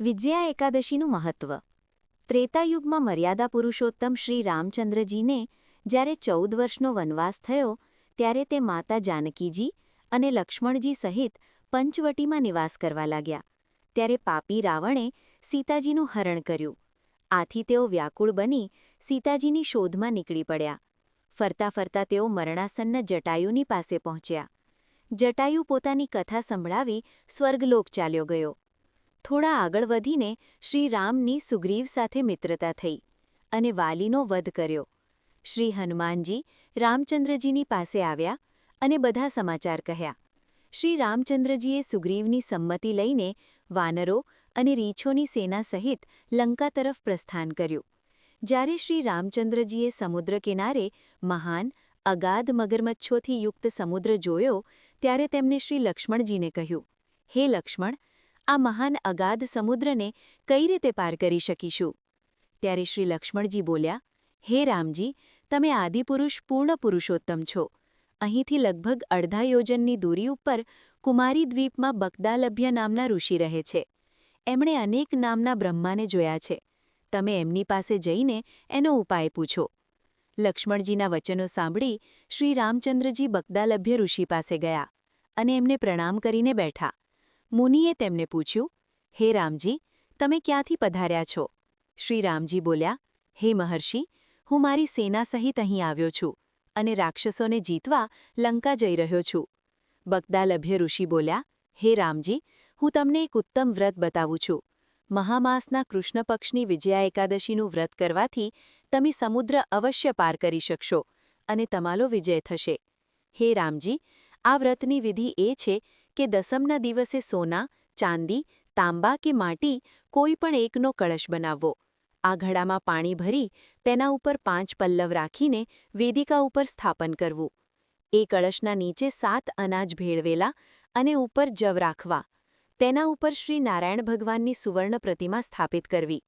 વિજયા એકાદશીનું મહત્વ. ત્રેતાયુગમાં મર્યાદા પુરુષોત્તમ શ્રી રામચંદ્રજીને જ્યારે ચૌદ વર્ષનો વનવાસ થયો, ત્યારે તે માતા જાનકીજી અને લક્ષ્મણજી સહિત પંચવટીમાં નિવાસ કરવા લાગ્યા. ત્યારે પાપી રાવણે સીતાજીનું હરણ કર્યું. આથી તેઓ વ્યાકુળ બની સીતાજીની શોધમાં નીકળી પડ્યા. ફરતા ફરતા તેઓ મરણાસન્ન જટાયુની પાસે પહોંચ્યા. જટાયુ પોતાની કથા સંભળાવી સ્વર્ગલોક ચાલ્યો ગયો. થોડા આગળ વધીને શ્રી રામની સુગ્રીવ સાથે મિત્રતા થઈ અને વાલીનો વધ કર્યો. શ્રી હનુમાનજી રામચંદ્રજીની પાસે આવ્યા અને બધા સમાચાર કહ્યા. શ્રી રામચંદ્રજીએ સુગ્રીવની સંમતિ લઈને વાનરો અને રીછોની સેના સહિત લંકા તરફ પ્રસ્થાન કર્યું. જ્યારે શ્રી રામચંદ્રજીએ સમુદ્ર કિનારે મહાન, અગાધ મગરમચ્છોથી યુક્ત સમુદ્ર જોયો, ત્યારે તેમને શ્રી લક્ષ્મણજીને કહ્યું, હે લક્ષ્મણ આ મહાન અગાધ સમુદ્રને કઈ રીતે પાર કરી શકીશું? ત્યારે શ્રી લક્ષ્મણજી બોલ્યા, હે રામજી, તમે આદિપુરુષ પૂર્ણ પુરુષોત્તમ છો. અહીંથી લગભગ અડધા યોજનની દૂરી ઉપર કુમારી દ્વીપમાં બકદાલભ્ય નામના ઋષિ રહે છે. એમણે અનેક નામના બ્રહ્માને જોયા છે. તમે એમની પાસે જઈને એનો ઉપાય પૂછો. લક્ષ્મણજીના વચનો સાંભળી શ્રી રામચંદ્રજી બકદાલભ્ય ઋષિ પાસે ગયા અને એમને પ્રણામ કરીને બેઠા. મુનિએ તેમને પૂછ્યું, હે રામજી, તમે ક્યાંથી પધાર્યા છો? શ્રી રામજી બોલ્યા, હે મહર્ષિ, હું મારી સેના સહિત અહીં આવ્યો છું અને રાક્ષસોને જીતવા લંકા જઈ રહ્યો છું. બગદાલભ્ય ઋષિ બોલ્યા, હે રામજી, હું તમને એક ઉત્તમ વ્રત બતાવું છું. મહામાસના કૃષ્ણ પક્ષની વિજયા એકાદશીનું વ્રત કરવાથી તમે સમુદ્ર અવશ્ય પાર કરી શકશો અને તમારો વિજય થશે. હે રામજી, આ વ્રતની વિધિ એ છે કે દસમના દિવસે સોના, ચાંદી, તાંબા કે માટી કોઈ પણ એકનો કળશ બનાવવો. આ ઘડામાં પાણી ભરી તેના ઉપર પાંચ પલ્લવ રાખીને વેદિકા ઉપર સ્થાપન કરવું. એ કળશના નીચે સાત અનાજ ભેળવેલા અને ઉપર જવ રાખવા. તેના ઉપર શ્રી નારાયણ ભગવાનની સુવર્ણ પ્રતિમા સ્થાપિત કરવી.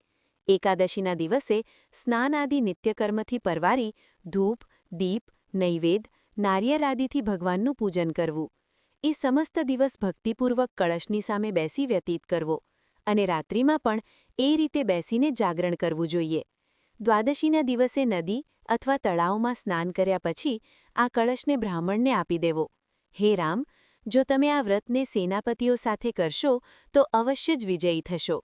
એકાદશીના દિવસે સ્નાન આદિ નિત્યકર્મથી પરવારી ધૂપ, દીપ નૈવેદ નારિયેર આદિથી ભગવાનનું પૂજન કરવું. એ સમસ્ત દિવસ ભક્તિપૂર્વક કળશની સામે બેસી વ્યતીત કરવો અને રાત્રિમાં પણ એ રીતે બેસીને જાગરણ કરવું જોઈએ. દ્વાદશીના દિવસે નદી અથવા તળાવમાં સ્નાન કર્યા પછી આ કળશને બ્રાહ્મણને આપી દેવો. હે રામ, જો તમે આ વ્રતને સેનાપતિઓ સાથે કરશો, તો અવશ્ય જ વિજયી થશો.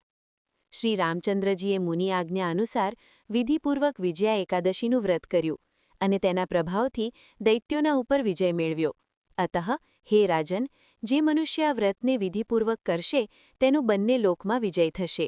શ્રી રામચંદ્રજીએ મુનિ આજ્ઞા અનુસાર વિધિપૂર્વક વિજયા એકાદશીનું વ્રત કર્યું અને તેના પ્રભાવથી દૈત્યોના ઉપર વિજય મેળવ્યો. અતઃ હે રાજન જે મનુષ્ય આ વ્રતને વિધિપૂર્વક કરશે તેનું બંને લોકમાં વિજય થશે.